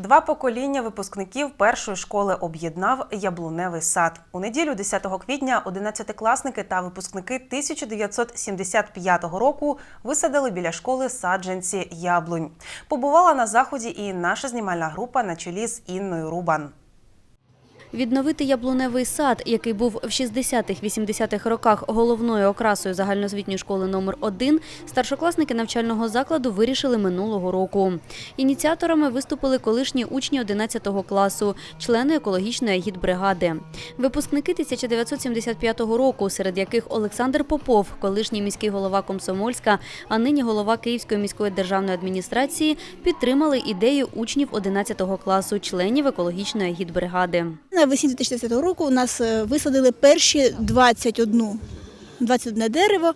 Два покоління випускників першої школи об'єднав яблуневий сад. У неділю, 10 квітня, 11-класники та випускники 1975 року висадили біля школи саджанці яблунь. Побувала на заході і наша знімальна група на чолі з Інною Рубан. Відновити яблуневий сад, який був в 60-х-80-х роках головною окрасою загальноосвітньої школи номер 1 старшокласники навчального закладу вирішили минулого року. Ініціаторами виступили колишні учні 11 класу, члени екологічної агітбригади. Випускники 1975 року, серед яких Олександр Попов, колишній міський голова Комсомольська, а нині голова Київської міської державної адміністрації, підтримали ідею учнів 11 класу, членів екологічної агітбригади. Навесні 2010 року у нас е, висадили перші 21, 21 дерево,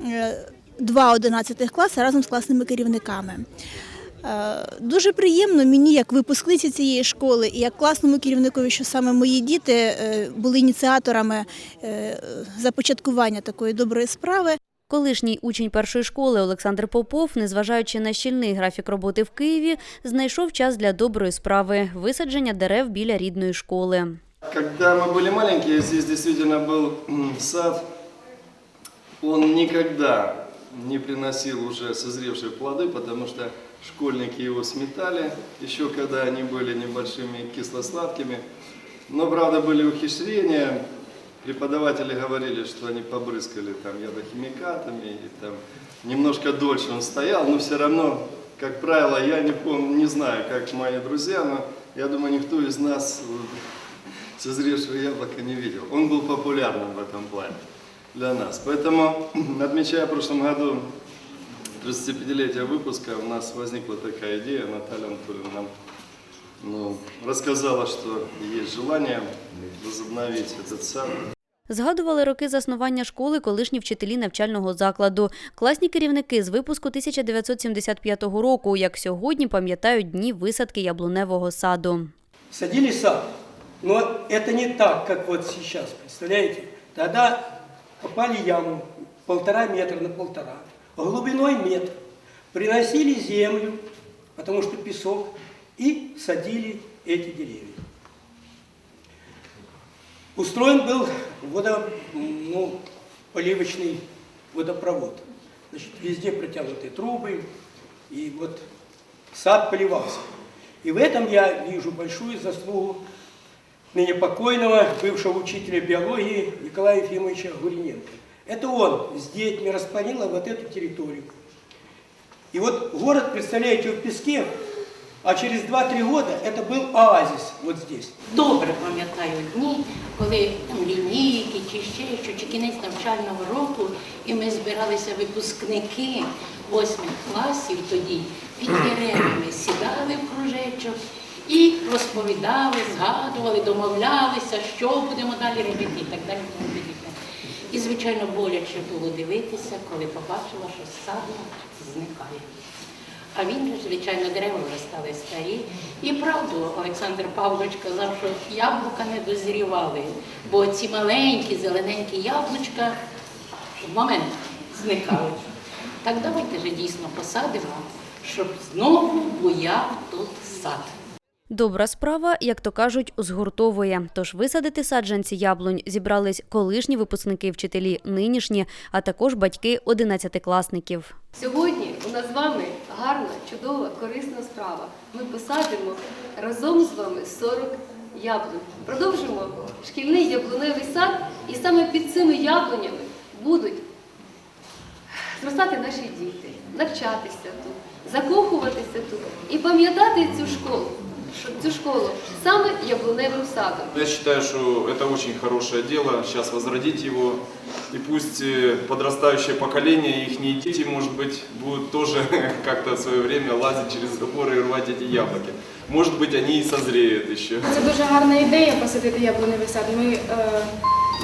е, два 11 класи разом з класними керівниками. Е, Дуже приємно мені, як випускниці цієї школи, і як класному керівникові, що саме мої діти були ініціаторами започаткування такої доброї справи. Колишній учень першої школи Олександр Попов, незважаючи на щільний графік роботи в Києві, знайшов час для доброї справи – висадження дерев біля рідної школи. Когда мы были маленькие, здесь действительно был м, сад. Он никогда не приносил уже созревшие плоды, потому что школьники его сметали, еще когда они были небольшими кисло-сладкими. Но, правда, были ухищрения. Преподаватели говорили, что они побрызгали там ядохимикатами, и там немножко дольше он стоял, но все равно, как правило, я не помню, не знаю, как мои друзья, но я думаю, никто из нас созревшего яблока не видел. Он был популярным в этом плане для нас. Поэтому, отмечая в прошлом году 35-летие выпуска, у нас возникла такая идея, Наталья Анатольевна нам ну, рассказала, что есть желание возобновить этот сад. Згадували роки заснування школи колишні вчителі навчального закладу. Класні керівники з випуску 1975 року, як сьогодні пам'ятають дні висадки яблуневого саду. Садили сад. Но это не так, как вот сейчас, представляете? Тогда копали яму полтора метра на полтора, глубиной метр. Приносили землю, потому что песок, и садили эти деревья. Устроен был водо, ну, поливочный водопровод. Значит, везде протянуты трубы, и вот сад поливался. И в этом я вижу большую заслугу ныне покойного бывшего учителя биологии Николая Ефимовича Гуриненко. Это он с детьми распланировал вот эту территорию. И вот город, представляете, в песке, а через 2-3 года это был оазис вот здесь. Добре пам'ятаю дні, коли там лінійки чи ще що, чи кінець навчального року, і ми збиралися випускники восьмих класів тоді під деревами, сідали в кружечок і розповідали, згадували, домовлялися, що будемо далі робити і так далі. І, звичайно, боляче було дивитися, коли побачила, що садок зникає. А він звичайно, дерева стали старі. І правду Олександр Павлович казав, що яблука не дозрівали, бо ці маленькі, зелененькі яблучка в момент зникали. Так давайте же дійсно посадимо, щоб знову буяв тут сад. Добра справа, як то кажуть, згуртовує. Тож висадити саджанці яблунь зібрались колишні випускники вчителі, нинішні, а також батьки одинадцятикласників. Сьогодні нас з вами гарна, чудова, корисна справа. Ми посадимо разом з вами 40 яблунь. Продовжимо шкільний яблуневий сад, і саме під цими яблунями будуть зростати наші діти, навчатися тут, закохуватися тут і пам'ятати цю школу, цю школу саме яблуневим садом. Я считаю, что это очень хорошее дело, сейчас возродить его. И пусть э, подрастающее поколение, их дети, может быть, будут тоже как-то в свое время лазить через заборы и рвать эти яблоки. Может быть, они и созреют еще. Це дуже гарна ідея посадити яблуневий сад. Ми, е,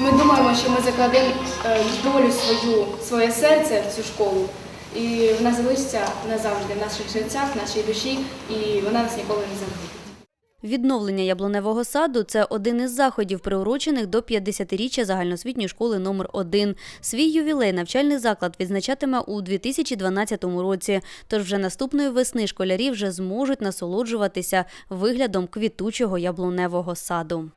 ми думаємо, що ми закладемо е, долю свою, своє серце в цю школу. І вона залишиться назавжди в наших серцях, в нашій душі, і вона нас ніколи не забуде. Відновлення яблуневого саду це один із заходів, приурочених до 50-річчя загальноосвітньої школи номер 1 Свій ювілей навчальний заклад відзначатиме у 2012 році. Тож вже наступної весни школярі вже зможуть насолоджуватися виглядом квітучого яблуневого саду.